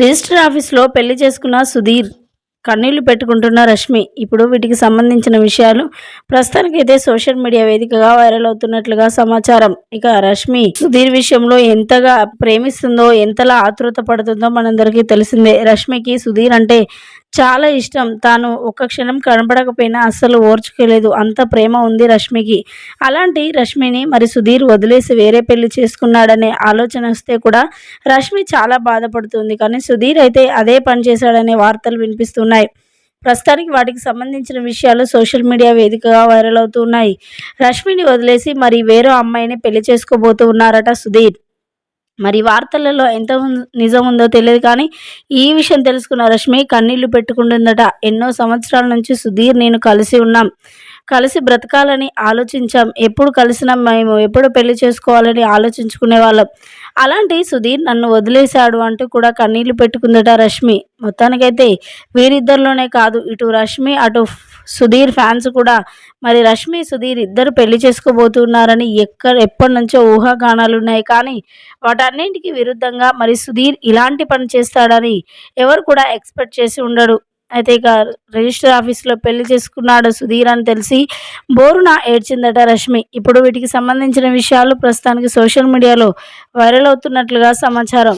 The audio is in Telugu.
రిజిస్టర్ ఆఫీస్లో పెళ్ళి చేసుకున్న సుధీర్ కన్నీళ్ళు పెట్టుకుంటున్న రష్మి ఇప్పుడు వీటికి సంబంధించిన విషయాలు ప్రస్తుతానికైతే సోషల్ మీడియా వేదికగా వైరల్ అవుతున్నట్లుగా సమాచారం. ఇక రష్మి సుధీర్ విషయంలో ఎంతగా ప్రేమిస్తుందో ఎంతలా ఆతృత పడుతుందో మనందరికీ తెలిసిందే. రష్మికి సుధీర్ అంటే చాలా ఇష్టం. తాను ఒక్క క్షణం కనపడకపోయినా అస్సలు ఓర్చుకోలేదు. అంత ప్రేమ ఉంది రష్మికి. అలాంటి రష్మిని మరి సుధీర్ వదిలేసి వేరే పెళ్ళి చేసుకున్నాడనే ఆలోచన వస్తే కూడా రష్మి చాలా బాధపడుతుంది. కానీ సుధీర్ అయితే అదే పని చేశాడనే వార్తలు వినిపిస్తున్నాయి. ప్రస్తుతానికి వాటికి సంబంధించిన విషయాలు సోషల్ మీడియా వేదికగా వైరల్ అవుతున్నాయి రష్మిని వదిలేసి మరి వేరే అమ్మాయిని పెళ్ళి చేసుకోబోతూ ఉన్నారట సుధీర్. మరి వార్తలలో ఎంత నిజం ఉందో తెలియదు కానీ ఈ విషయం తెలుసుకున్న రష్మి కన్నీళ్ళు పెట్టుకుంటుందట. ఎన్నో సంవత్సరాల నుంచి సుధీర్ నేను కలిసి ఉన్నాం. కలిసి బ్రతకాలని ఆలోచించాం. ఎప్పుడు కలిసినాం మేము ఎప్పుడు పెళ్ళి చేసుకోవాలని ఆలోచించుకునే వాళ్ళం. అలాంటి సుధీర్ నన్ను వదిలేశాడు అంటూ కూడా కన్నీళ్ళు పెట్టుకుందట రష్మి. మొత్తానికైతే వీరిద్దరిలోనే కాదు ఇటు రష్మి అటు సుధీర్ ఫ్యాన్స్ కూడా. మరి రష్మి సుధీర్ ఇద్దరు పెళ్ళి చేసుకోబోతున్నారని ఎక్కడ ఎప్పటి నుంచో ఊహాగానాలు ఉన్నాయి. కానీ వాటన్నింటికి విరుద్ధంగా మరి సుధీర్ ఇలాంటి పని చేస్తాడని ఎవరు కూడా ఎక్స్పెక్ట్ చేసి ఉండడు. అయితే ఇక రిజిస్టర్ ఆఫీస్లో పెళ్ళి చేసుకున్నాడు సుధీర్ అని తెలిసి బోరున ఏడ్చిందట రష్మి. ఇప్పుడు వీటికి సంబంధించిన విషయాలు ప్రస్తుతానికి సోషల్ మీడియాలో వైరల్ అవుతున్నట్లుగా సమాచారం.